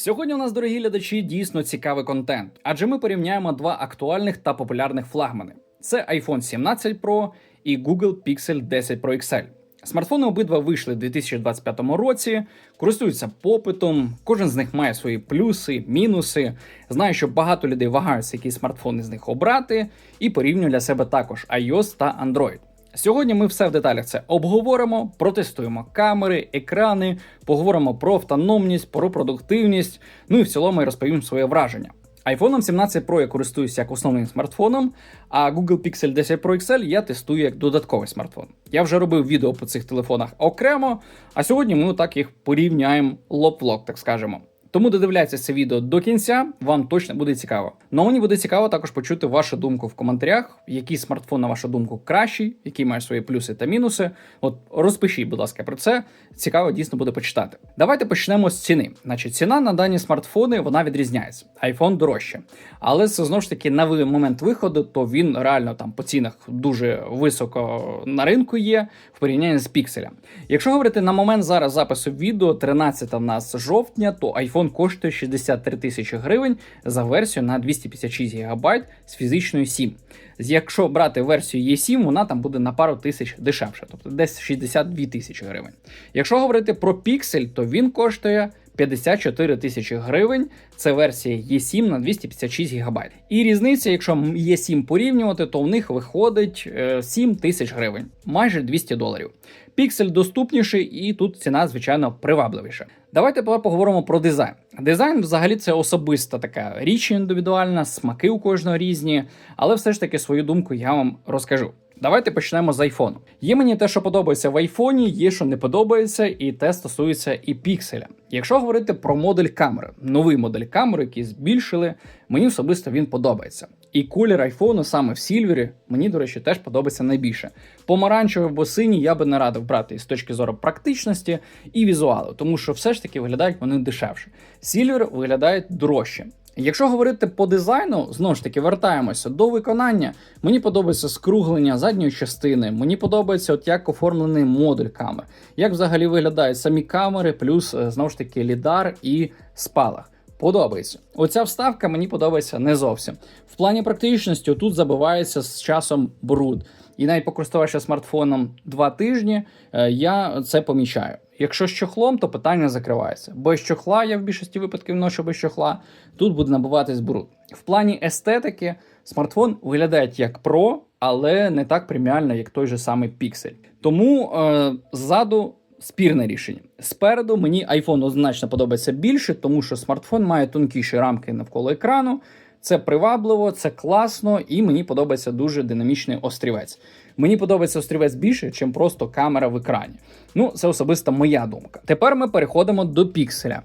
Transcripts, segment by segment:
Сьогодні у нас, дорогі глядачі, дійсно цікавий контент, адже ми порівняємо два актуальних та популярних флагмани: це iPhone 17 Pro і Google Pixel 10 Pro XL. Смартфони обидва вийшли в 2025 році, користуються попитом. Кожен з них має свої плюси, мінуси. Знаю, що багато людей вагаються, які смартфони з них обрати, і порівнюю для себе також iOS та Android. Сьогодні ми все в деталях це обговоримо, протестуємо камери, екрани, поговоримо про автономність, про продуктивність. Ну і в цілому розповім своє враження. iPhone 17 Pro я користуюся як основним смартфоном, а Google Pixel 10 Pro XL я тестую як додатковий смартфон. Я вже робив відео по цих телефонах окремо, а сьогодні ми так їх порівняємо лоб в так скажемо. Тому додивляйте це відео до кінця, вам точно буде цікаво. Ну мені буде цікаво також почути вашу думку в коментарях, який смартфон, на вашу думку, кращий, який має свої плюси та мінуси. От розпишіть, будь ласка, про це. Цікаво дійсно буде почитати. Давайте почнемо з ціни. Значить, ціна на дані смартфони вона відрізняється. iPhone дорожче. Але це знову ж таки на момент виходу, то він реально там по цінах дуже високо на ринку є в порівнянні з пікселем. Якщо говорити на момент зараз запису відео, 13 в нас жовтня, то iPhone коштує 63 тисячі гривень за версію на 256 ГБ з фізичною 7. Якщо брати версію E7, вона там буде на пару тисяч дешевше, тобто десь 62 тисячі гривень. Якщо говорити про піксель, то він коштує 54 тисячі гривень. Це версія E7 на 256 ГБ. І різниця, якщо E7 порівнювати, то в них виходить е, 7 тисяч гривень, майже 200 доларів. Піксель доступніший, і тут ціна, звичайно, привабливіша. Давайте тепер поговоримо про дизайн. Дизайн, взагалі, це особиста така річ індивідуальна, смаки у кожного різні, але все ж таки свою думку я вам розкажу. Давайте почнемо з айфону. Є мені те, що подобається в айфоні, є що не подобається, і те стосується і пікселя. Якщо говорити про модель камери, новий модель камери, який збільшили, мені особисто він подобається. І колір айфону саме в сільвері, мені, до речі, теж подобається найбільше. Помаранчевий або синій я би не радив брати з точки зору практичності і візуалу, тому що все ж таки виглядають вони дешевше. Сільвер виглядає дорожче. Якщо говорити по дизайну, знову ж таки вертаємося до виконання. Мені подобається скруглення задньої частини. Мені подобається, от як оформлений модуль камер, як взагалі виглядають самі камери, плюс е, знову ж таки лідар і спалах. Подобається. Оця вставка мені подобається не зовсім. В плані практичності тут забивається з часом бруд. І навіть покористувавши смартфоном два тижні, е, я це помічаю. Якщо з чохлом, то питання закривається. Без чохла, я в більшості випадків ношу без чохла, тут буде набиватись бруд. В плані естетики смартфон виглядає як Pro, але не так преміально, як той же самий Pixel. Тому е, ззаду спірне рішення. Спереду мені iPhone однозначно подобається більше, тому що смартфон має тонкіші рамки навколо екрану. Це привабливо, це класно, і мені подобається дуже динамічний острівець. Мені подобається острівець більше, ніж просто камера в екрані. Ну, це особиста моя думка. Тепер ми переходимо до пікселя.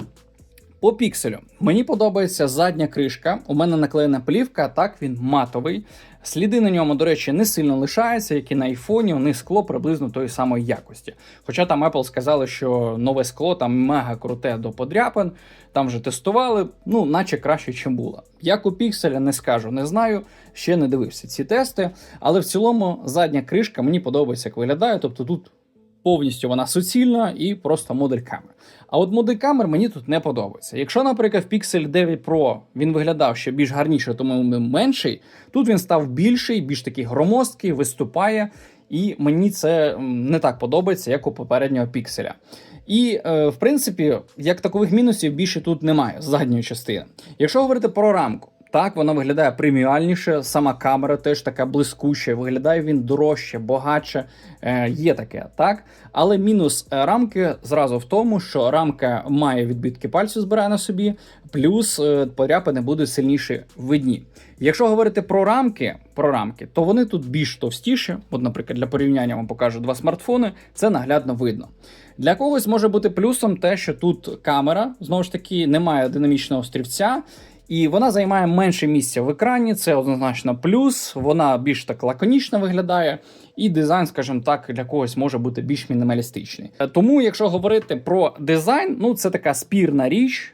По пікселю мені подобається задня кришка. У мене наклеєна плівка, так він матовий. Сліди на ньому, до речі, не сильно лишаються, як і на айфоні, у них скло приблизно тої самої якості. Хоча там Apple сказали, що нове скло там мега круте до подряпин, там вже тестували, ну, наче краще, ніж було. Як у пікселя, не скажу, не знаю, ще не дивився ці тести, але в цілому задня кришка мені подобається, як виглядає. Тобто тут повністю вона суцільна і просто модель камер. А от модель камер мені тут не подобається. Якщо, наприклад, в Pixel 9 Pro він виглядав ще більш гарніше, тому менший, тут він став більший, більш такий громоздкий, виступає, і мені це не так подобається, як у попереднього пікселя. І, е, в принципі, як такових мінусів більше тут немає з задньої частини. Якщо говорити про рамку, так, вона виглядає преміальніше, сама камера теж така блискуча, виглядає він дорожче, багатше. Е, є таке, так. Але мінус е, рамки зразу в тому, що рамка має відбитки пальців, збирає на собі, плюс е, поряпини будуть сильніше видні. Якщо говорити про рамки, про рамки, то вони тут більш товстіші. От, наприклад, для порівняння вам покажу два смартфони, це наглядно видно. Для когось може бути плюсом те, що тут камера знову ж таки немає динамічного острівця. І вона займає менше місця в екрані, це однозначно плюс. Вона більш так лаконічно виглядає, і дизайн, скажімо так, для когось може бути більш мінімалістичний. Тому, якщо говорити про дизайн, ну це така спірна річ.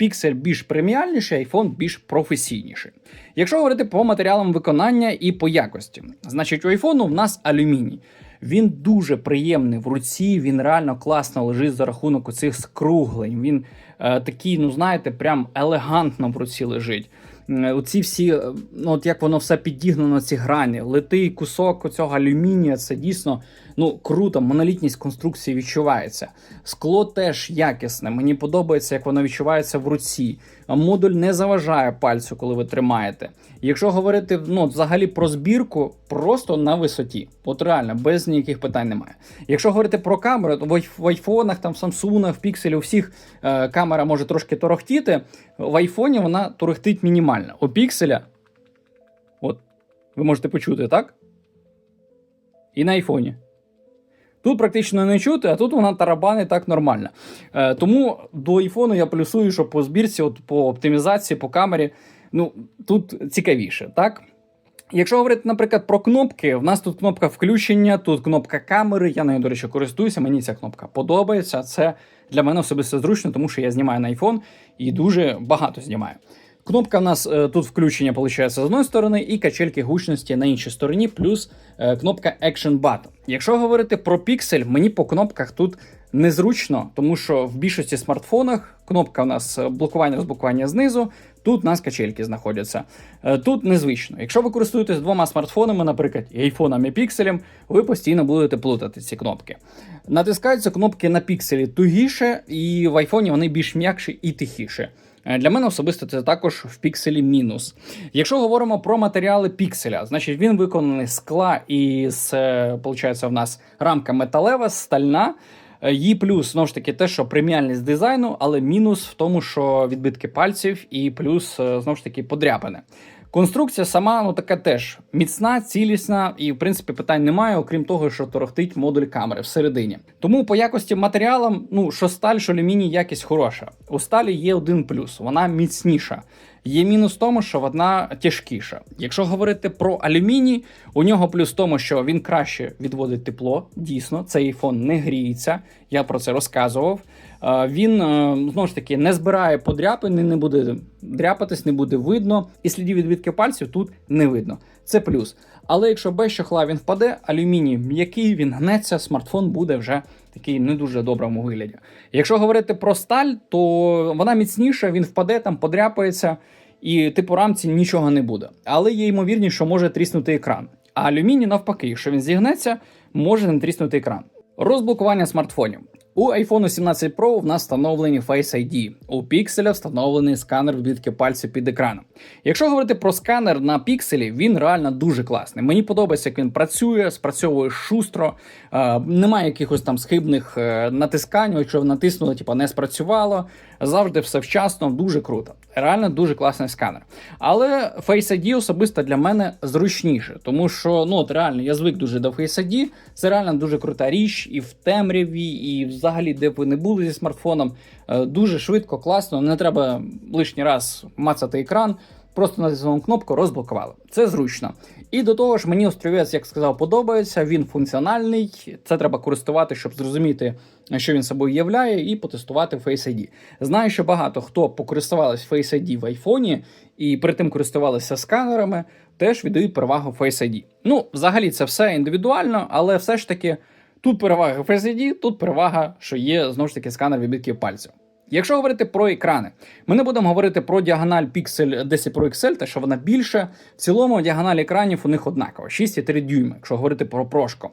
Pixel більш преміальніший, iPhone більш професійніший. Якщо говорити по матеріалам виконання і по якості, значить у iPhone в нас алюміній. Він дуже приємний в руці, він реально класно лежить за рахунок оцих скруглень. Він такий, ну знаєте, прям елегантно в руці лежить. Е, Оці всі, е, ну от як воно все підігнано, ці грані, литий кусок цього алюмінія, це дійсно ну круто, монолітність конструкції відчувається. Скло теж якісне. Мені подобається, як воно відчувається в руці. Модуль не заважає пальцю, коли ви тримаєте. Якщо говорити ну, взагалі про збірку, просто на висоті. От реально, без ніяких питань немає. Якщо говорити про камеру, то в айф- айфонах, там, в самсунах, в пікселі, у всіх е, камера може трошки торохтіти. В айфоні вона торохтить мінімально. У пікселя, от ви можете почути, так? І на айфоні. Тут практично не чути, а тут вона тарабанить так нормально. Е, тому до айфону я плюсую, що по збірці, от по оптимізації, по камері, ну тут цікавіше, так? Якщо говорити, наприклад, про кнопки, в нас тут кнопка включення, тут кнопка камери. Я нею, до речі, користуюся. Мені ця кнопка подобається. Це для мене особисто зручно, тому що я знімаю на iPhone і дуже багато знімаю. Кнопка в нас е, тут включення виходить з одної сторони, і качельки гучності на іншій стороні, плюс е, кнопка Action Button. Якщо говорити про піксель, мені по кнопках тут незручно, тому що в більшості смартфонах кнопка у нас е, блокування розблокування знизу. Тут у нас качельки знаходяться. Е, Тут незвично. Якщо ви користуєтесь двома смартфонами, наприклад, айфоном і пікселем, ви постійно будете плутати ці кнопки. Натискаються кнопки на пікселі тугіше, і в айфоні вони більш м'якші і тихіше. Е, Для мене особисто це також в пікселі мінус. Якщо говоримо про матеріали пікселя, значить він виконаний з скла і з, е, получається, в нас рамка металева, стальна. Е, Її плюс знову ж таки те, що преміальність дизайну, але мінус в тому, що відбитки пальців, і плюс е, знову ж таки подряпини. Конструкція сама ну така теж міцна, цілісна, і в принципі питань немає, окрім того, що торохтить модуль камери всередині. Тому по якості матеріалам, ну що сталь, що алюміній, якість хороша. У сталі є один плюс, вона міцніша. Є мінус в тому, що вона тяжкіша. Якщо говорити про алюміній, у нього плюс в тому, що він краще відводить тепло. Дійсно, цей айфон не гріється. Я про це розказував. Він е, знову ж таки не збирає подряпини, не буде дряпатись, не буде видно, і слідів відбитки пальців тут не видно. Це плюс. Але якщо без чохла він впаде, алюміній м'який, він гнеться, смартфон буде вже такий не дуже доброму вигляді. Якщо говорити про сталь, то вона міцніша, він впаде, там подряпається, і типу рамці нічого не буде. Але є ймовірність, що може тріснути екран. А алюміній, навпаки, якщо він зігнеться, може не тріснути екран. Розблокування смартфонів. У iPhone 17 Pro в нас встановлені Face ID. У пікселя встановлений сканер відбитки пальців під екраном. Якщо говорити про сканер на пікселі, він реально дуже класний. Мені подобається, як він працює, спрацьовує шустро, е, немає якихось там схибних е, натискань, якщо натиснули, типу не спрацювало. Завжди все вчасно, дуже круто. Реально дуже класний сканер. Але Face ID особисто для мене зручніше, тому що ну от реально я звик дуже до Face ID. Це реально дуже крута річ, і в темряві, і взагалі, де б ви не були зі смартфоном. е, Дуже швидко, класно. Не треба лишній раз мацати екран. Просто натиснули кнопку, розблокували. Це зручно. І до того ж, мені острівець, як сказав, подобається. Він функціональний. Це треба користувати, щоб зрозуміти, що він собою являє, і потестувати Face ID. Знаю, що багато хто покористувалися Face ID в айфоні і при тим користувалися сканерами, теж віддають перевагу Face ID. Ну, взагалі, це все індивідуально, але все ж таки тут перевага Face ID, тут перевага, що є знову ж таки сканер відбитків пальців. Якщо говорити про екрани, ми не будемо говорити про діагональ Pixel 10 Pro XL, те, що вона більше. В цілому діагональ екранів у них однакова 6,3 дюйми, якщо говорити про прошко.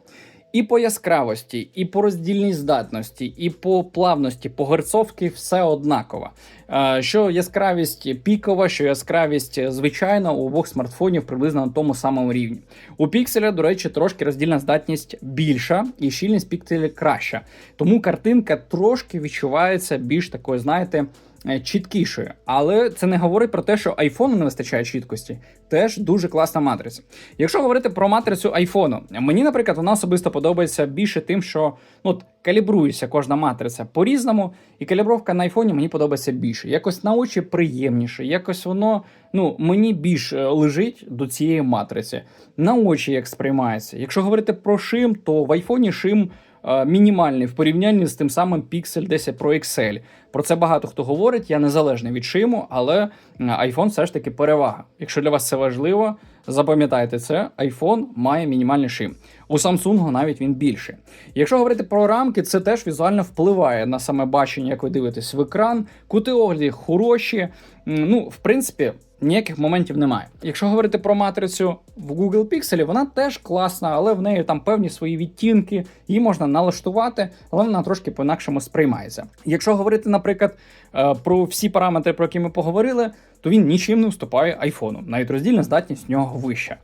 І по яскравості, і по роздільній здатності, і по плавності, по герцовці все однаково. Е, Що яскравість пікова, що яскравість звичайна у обох смартфонів приблизно на тому самому рівні. У пікселя, до речі, трошки роздільна здатність більша і щільність пікселя краща. Тому картинка трошки відчувається більш такою, знаєте. Е, Чіткішою, але це не говорить про те, що айфону не вистачає чіткості. Теж дуже класна матриця. Якщо говорити про матрицю айфону, мені, наприклад, вона особисто подобається більше тим, що ну, от, калібрується кожна матриця по-різному, і калібровка на айфоні мені подобається більше. Якось на очі приємніше, якось воно ну, мені більш е, лежить до цієї матриці. На очі як сприймається. Якщо говорити про шим, то в айфоні шим. Е, Мінімальний в порівнянні з тим самим Pixel 10 Pro XL. Про це багато хто говорить. Я незалежний від шиму, але е, iPhone все ж таки перевага. Якщо для вас це важливо, Запам'ятайте це, iPhone має мінімальний шим. У Samsung навіть він більший. Якщо говорити про рамки, це теж візуально впливає на саме бачення, як ви дивитесь в екран. Кути огляді хороші. Ну, в принципі, ніяких моментів немає. Якщо говорити про матрицю в Google Pixel, вона теж класна, але в неї там певні свої відтінки, її можна налаштувати, але вона трошки по-інакшому сприймається. Якщо говорити, наприклад, е, про всі параметри, про які ми поговорили, то він нічим не уступає айфону. Навіть роздільна здатність в нього вища.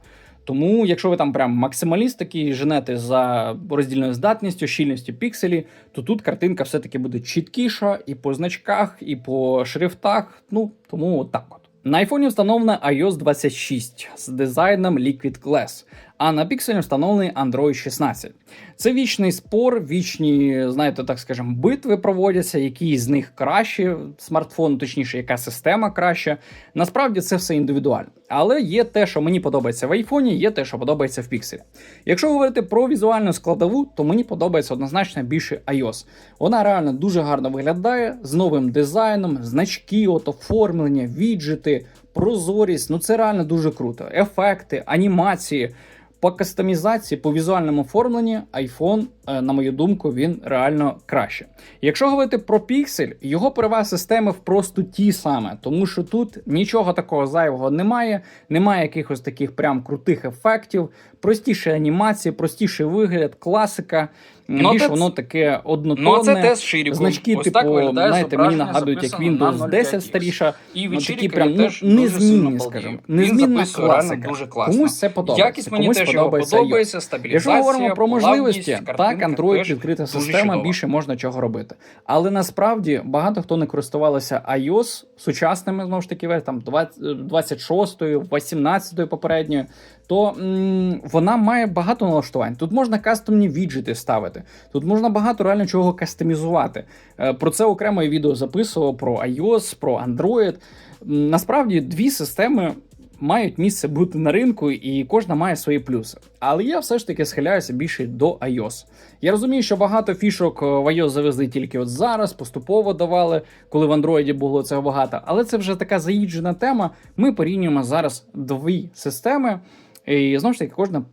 Тому, якщо ви там прям максималіст такий женете за роздільною здатністю, щільністю пікселі, то тут картинка все-таки буде чіткіша і по значках, і по шрифтах. Ну тому так от. На айфоні встановлена iOS 26 з дизайном Liquid Glass, а на пікселі встановлений Android 16. Це вічний спор, вічні, знаєте, так скажемо, битви проводяться, які з них краще смартфон, точніше, яка система краща. Насправді це все індивідуально. Але є те, що мені подобається в айфоні, є те, що подобається в пікселі. Якщо говорити про візуальну складову, то мені подобається однозначно більше iOS. Вона реально дуже гарно виглядає з новим дизайном, значки, от оформлення, віджити, прозорість. Ну це реально дуже круто. Ефекти, анімації. По кастомізації, по візуальному оформленні, iPhone, е, на мою думку, він реально краще. Якщо говорити про Pixel, його переваги системи просто ті саме, тому що тут нічого такого зайвого немає, немає якихось таких прям крутих ефектів, простіші анімації, простіший вигляд, класика. Ну, Більш це- воно таке однотонне. Ну, це тест ширіком. Значки, Ось типу, так знаєте, мені нагадують, як Windows 10 старіша. І Ну, такі прям ну, теж незмінні, скажімо. Незмінна класика. дуже класно. Комусь це подобається. Якість мені комусь теж подобається подобається, стабілізація, Якщо говоримо про можливості, так, Android відкрита система, більше можна чого робити. Але насправді багато хто не користувалися iOS сучасними, знову ж таки, там 26-ю, 18-ю попередньою, то м, вона має багато налаштувань. Тут можна кастомні віджити ставити, тут можна багато реально чого кастомізувати. Е, Про це окремо я відео записував про iOS, про Android. Насправді дві системи. Мають місце бути на ринку, і кожна має свої плюси. Але я все ж таки схиляюся більше до iOS. Я розумію, що багато фішок е, в iOS завезли тільки от зараз, поступово давали, коли в Android було цього багато. Але це вже така заїджена тема. Ми порівнюємо зараз дві системи, і знову ж таки, кожна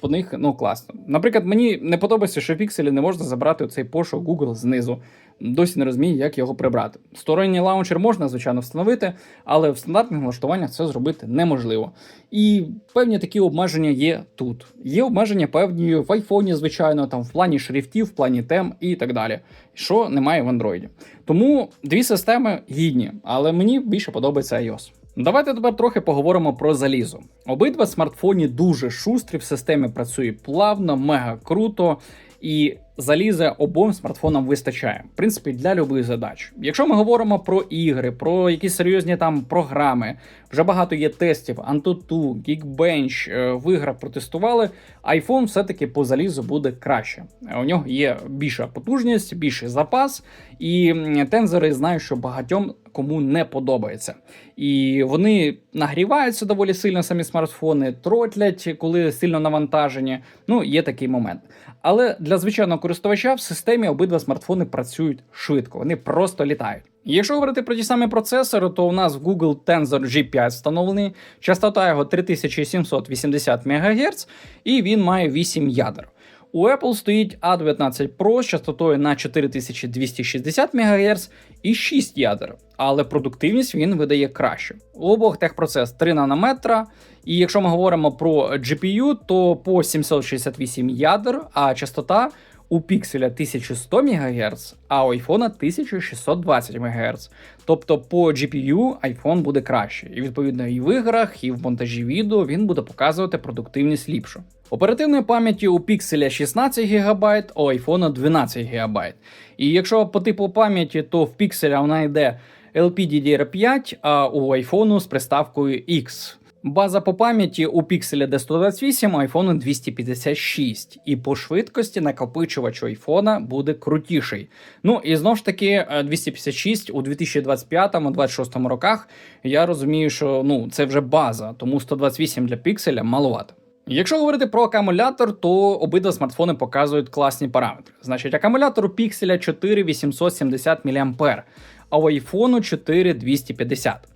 по них ну класно. Наприклад, мені не подобається, що пікселі не можна забрати цей пошук Google знизу. Досі не розумію, як його прибрати. Сторонній лаунчер можна, звичайно, встановити, але в стандартних налаштуваннях це зробити неможливо. І певні такі обмеження є тут. Є обмеження певні в айфоні, звичайно, там в плані шрифтів, в плані тем і так далі, що немає в Android. Тому дві системи гідні, але мені більше подобається iOS. Давайте тепер трохи поговоримо про залізо. Обидва смартфоні дуже шустрі, в системі працює плавно, мега круто, і заліза обом смартфонам вистачає. В принципі, для любих задач. Якщо ми говоримо про ігри, про якісь серйозні там програми, вже багато є тестів, Antutu, Geekbench е, в іграх протестували. iPhone все-таки по залізу буде краще. У нього є більша потужність, більший запас, і тензори знаю, що багатьом кому не подобається. І вони нагріваються доволі сильно самі смартфони, тротлять, коли сильно навантажені. Ну, є такий момент. Але для звичайного користувача в системі обидва смартфони працюють швидко, вони просто літають. Якщо говорити про ті самі процесори, то у нас в Google Tensor G5 встановлений, частота його 3780 МГц, і він має 8 ядер. У Apple стоїть A19 Pro з частотою на 4260 МГц і 6 ядер, але продуктивність він видає краще. У обох техпроцес 3 нанометра. І якщо ми говоримо про GPU, то по 768 ядер, а частота у пікселя 1100 МГц, а у iPhone 1620 МГц. Тобто по GPU iPhone буде краще. І відповідно і в іграх, і в монтажі відео він буде показувати продуктивність ліпшу. Оперативної пам'яті у пікселя 16 ГБ, у iPhone 12 ГБ. І якщо по типу пам'яті, то в пікселя вона йде LPDDR5, а у iPhone з приставкою X. База по пам'яті у D128, у iPhone 256. І по швидкості накопичувач iPhone буде крутіший. Ну і знову ж таки, е, 256 у 2025-2026 роках. Я розумію, що ну це вже база, тому 128 для пікселя маловато. Якщо говорити про акумулятор, то обидва смартфони показують класні параметри. Значить, акумулятор у пікселя 4870 мА, а у iPhone 4 250. Е, пот-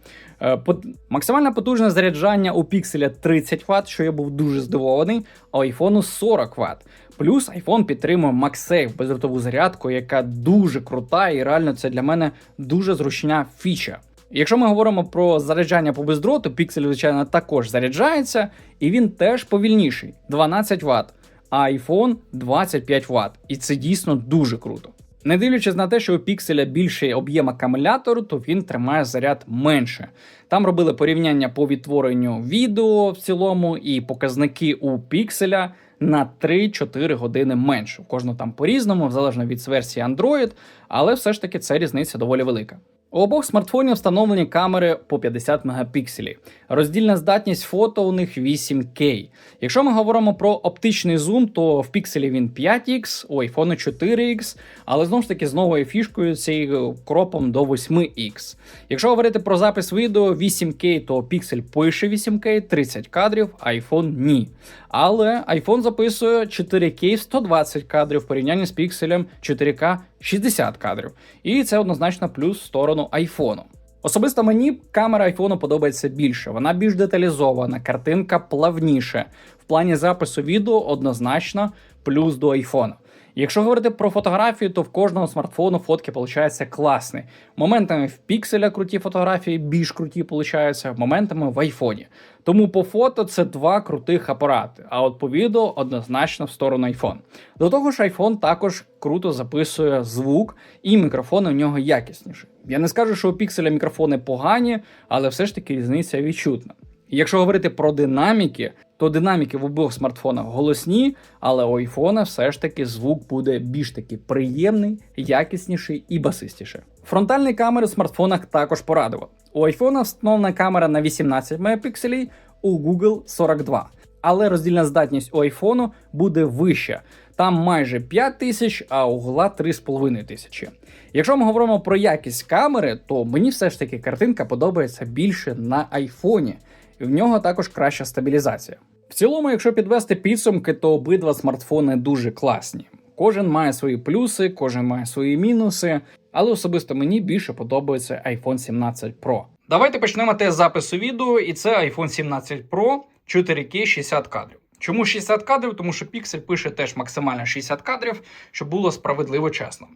Максимальне потужне заряджання у пікселя 30 Вт, що я був дуже здивований, а у iPhone 40 Вт. Плюс iPhone підтримує MagSafe бездротову зарядку, яка дуже крута, і реально це для мене дуже зручна фіча. Якщо ми говоримо про заряджання по бездроту, піксель, звичайно, також заряджається, і він теж повільніший 12 Вт, а iPhone 25 Вт. І це дійсно дуже круто. Не дивлячись на те, що у пікселя більший об'єм акумулятору, то він тримає заряд менше. Там робили порівняння по відтворенню відео в цілому, і показники у пікселя на 3-4 години менше. У кожного там по-різному, залежно від версії Android, але все ж таки це різниця доволі велика. У обох смартфонів встановлені камери по 50 мегапікселів. Роздільна здатність фото у них 8К. Якщо ми говоримо про оптичний зум, то в пікселі він 5X, у iPhone 4X, але знову ж таки з новою фішкою цією кропом до 8X. Якщо говорити про запис відео 8К, то піксель пише 8К 30 кадрів, iPhone ні. Але iPhone записує 4К 120 кадрів в порівнянні з пікселем 4К 60 кадрів. І це однозначно плюс в сторону iPhone. Особисто мені камера iPhone подобається більше. Вона більш деталізована, картинка плавніше. В плані запису відео однозначно плюс до iPhone. Якщо говорити про фотографію, то в кожного смартфону фотки получаються класні. Моментами в пікселя круті фотографії, більш круті получаються, моментами в айфоні. Тому по фото це два крутих апарати. А от по відео однозначно в сторону iPhone. До того ж, iPhone також круто записує звук, і мікрофони у нього якісніші. Я не скажу, що у пікселя мікрофони погані, але все ж таки різниця відчутна. Якщо говорити про динаміки, то динаміки в обох смартфонах голосні, але у айфона все ж таки звук буде більш таки приємний, якісніший і басистіший. Фронтальні камери в смартфонах також порадували. У айфона встановлена камера на 18 мегапікселів, у Google 42. Але роздільна здатність у айфону буде вища. Там майже 5 тисяч, а у Google 3,5 тисячі. Якщо ми говоримо про якість камери, то мені все ж таки картинка подобається більше на айфоні, і в нього також краща стабілізація. В цілому, якщо підвести підсумки, то обидва смартфони дуже класні. Кожен має свої плюси, кожен має свої мінуси, але особисто мені більше подобається iPhone 17 Pro. Давайте почнемо тест запису відео, і це iPhone 17 Pro 4K 60 кадрів. Чому 60 кадрів? Тому що Pixel пише теж максимально 60 кадрів, щоб було справедливо чесно.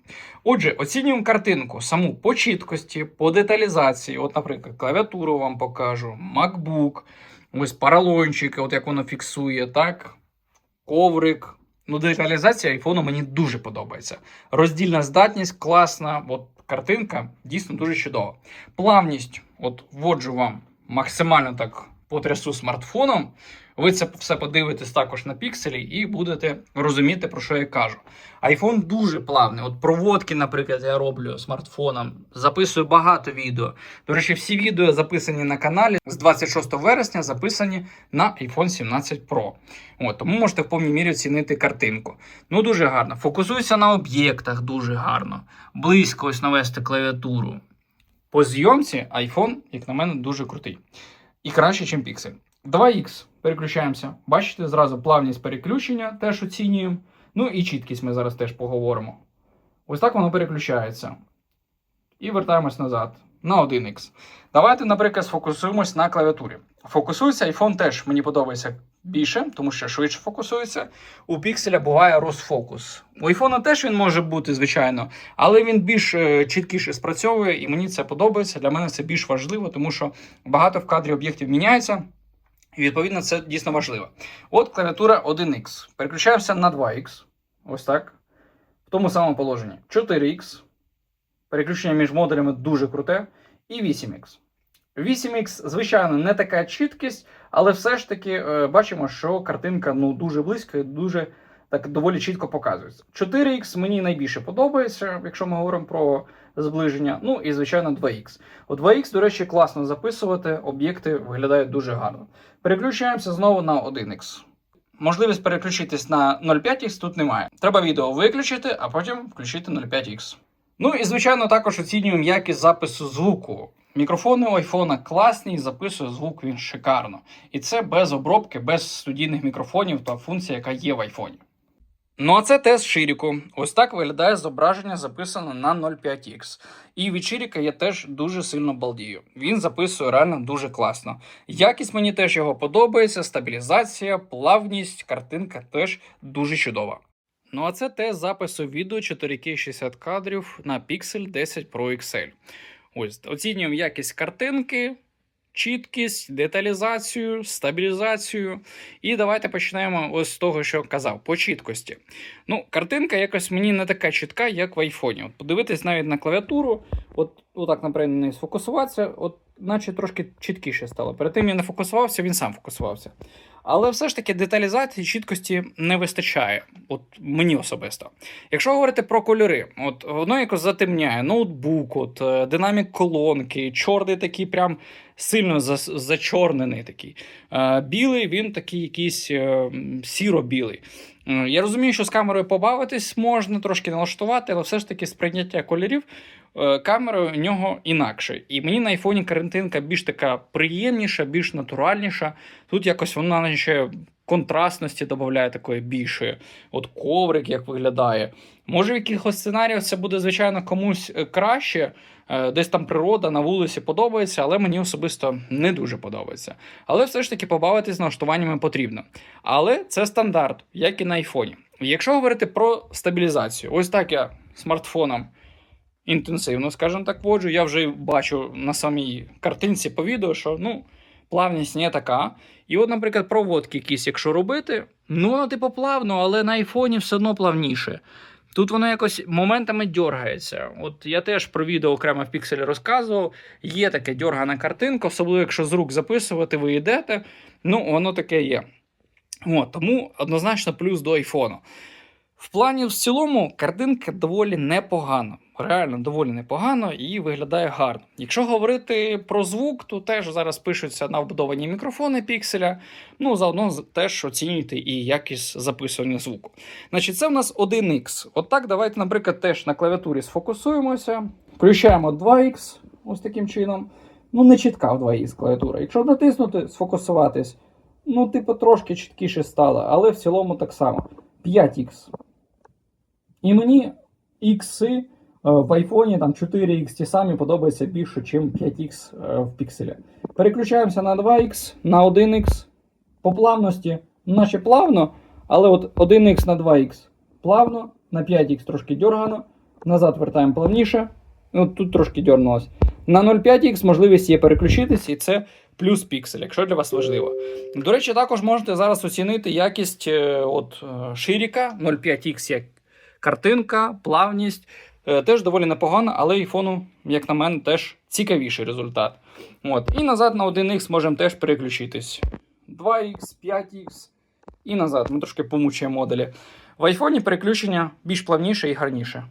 Отже, оцінюємо картинку саму по чіткості, по деталізації. От, наприклад, клавіатуру вам покажу, MacBook, ось паралончики, от як воно фіксує, так? Коврик. Ну, деталізація айфону мені дуже подобається. Роздільна здатність класна, от картинка дійсно дуже чудова. Плавність, от вводжу вам максимально так потрясу смартфоном. Ви це все подивитесь також на пікселі і будете розуміти, про що я кажу. iPhone дуже плавний. От проводки, наприклад, я роблю смартфоном, записую багато відео. До речі, всі відео записані на каналі з 26 вересня, записані на iPhone 17 Pro. От, тому можете в повній мірі оцінити картинку. Ну, дуже гарно. Фокусується на об'єктах дуже гарно. Близько ось навести клавіатуру. По зйомці iPhone, як на мене, дуже крутий. І краще, ніж піксель. 2X. Переключаємося. Бачите, зразу плавність переключення теж оцінюємо. Ну і чіткість ми зараз теж поговоримо. Ось так воно переключається. І вертаємось назад на 1X. Давайте, наприклад, сфокусуємось на клавіатурі. Фокусується iPhone теж мені подобається більше, тому що швидше фокусується. У пікселя буває розфокус. У iPhone теж він може бути, звичайно, але він більш е, чіткіше спрацьовує, і мені це подобається. Для мене це більш важливо, тому що багато в кадрі об'єктів міняється. І відповідно це дійсно важливо. От клавіатура 1X. Переключаємося на 2X. Ось так. В тому самому положенні. 4X. Переключення між модулями дуже круте. І 8X. 8X, звичайно, не така чіткість, але все ж таки е, бачимо, що картинка ну, дуже близько і дуже так доволі чітко показується. 4X мені найбільше подобається, якщо ми говоримо про зближення. Ну і звичайно 2X. У 2X, до речі, класно записувати, об'єкти виглядають дуже гарно. Переключаємося знову на 1X. Можливість переключитись на 0,5X тут немає. Треба відео виключити, а потім включити 0,5X. Ну і звичайно також оцінюємо якість запису звуку. Мікрофони у айфона класні, записує звук він шикарно. І це без обробки, без студійних мікрофонів та функція, яка є в айфоні. Ну а це тест Ширіку. Ось так виглядає зображення, записане на 0,5X. І від Ширіка я теж дуже сильно балдію. Він записує реально дуже класно. Якість мені теж його подобається, стабілізація, плавність, картинка теж дуже чудова. Ну а це тест запису відео 4К 60 кадрів на Pixel 10 Pro XL. Ось оцінюємо якість картинки, чіткість, деталізацію, стабілізацію. І давайте почнемо ось з того, що казав, по чіткості. Ну, картинка якось мені не така чітка, як в айфоні. От подивитись навіть на клавіатуру, от отак, наприклад, не сфокусуватися, от наче трошки чіткіше стало. Перед тим я не фокусувався, він сам фокусувався. Але все ж таки деталізації чіткості не вистачає, от мені особисто. Якщо говорити про кольори, от воно якось затемняє ноутбук, от е, динамік колонки, чорний такий прям сильно зачорнений такий. Е, Білий він такий якийсь е, сіро-білий. Я розумію, що з камерою побавитись можна трошки налаштувати, але все ж таки сприйняття кольорів камерою у нього інакше. І мені на айфоні картинка більш така приємніша, більш натуральніша. Тут якось вона ще контрастності додає такої більшої. От коврик як виглядає. Може, в якихось сценаріях це буде, звичайно, комусь е, краще. Е, Десь там природа на вулиці подобається, але мені особисто не дуже подобається. Але все ж таки побавитись налаштуваннями потрібно. Але це стандарт, як і на айфоні. Якщо говорити про стабілізацію, ось так я смартфоном інтенсивно, скажімо так, воджу. Я вже бачу на самій картинці по відео, що ну, плавність не така. І от, наприклад, проводки якісь, якщо робити, ну воно типу плавно, але на айфоні все одно плавніше. Тут воно якось моментами дергається. От я теж про відео окремо в пікселі розказував. Є таке дьоргана картинка, особливо якщо з рук записувати, ви йдете. Ну, воно таке є. От, тому однозначно плюс до айфону. В плані в цілому картинка доволі непогана. Реально доволі непогано і виглядає гарно. Якщо говорити про звук, то теж зараз пишуться на вбудовані мікрофони пікселя. Ну, заодно теж оцінюйте і якість записування звуку. Значить, це в нас 1х. От давайте, наприклад, теж на клавіатурі сфокусуємося. Включаємо 2х ось таким чином. Ну, не чітка в 2х клавіатура. Якщо натиснути, сфокусуватись, ну, типу, трошки чіткіше стало, але в цілому так само. 5х. І мені ікси е, в айфоні там 4х ті самі подобаються більше, ніж 5х е, в пікселі. Переключаємося на 2х, на 1х. По плавності, ну, наче плавно, але от 1х на 2х плавно, на 5х трошки дергано, назад вертаємо плавніше. От тут трошки дернулось. На 0,5х можливість є переключитися, і це плюс піксель, якщо для вас важливо. До речі, також можете зараз оцінити якість е, от, ширіка 0,5х як картинка, плавність. Е, Теж доволі непогано, але айфону, як на мене, теж цікавіший результат. От. І назад на 1х можемо теж переключитись. 2х, 5х і назад. Ми трошки помучуємо моделі. В айфоні переключення більш плавніше і гарніше.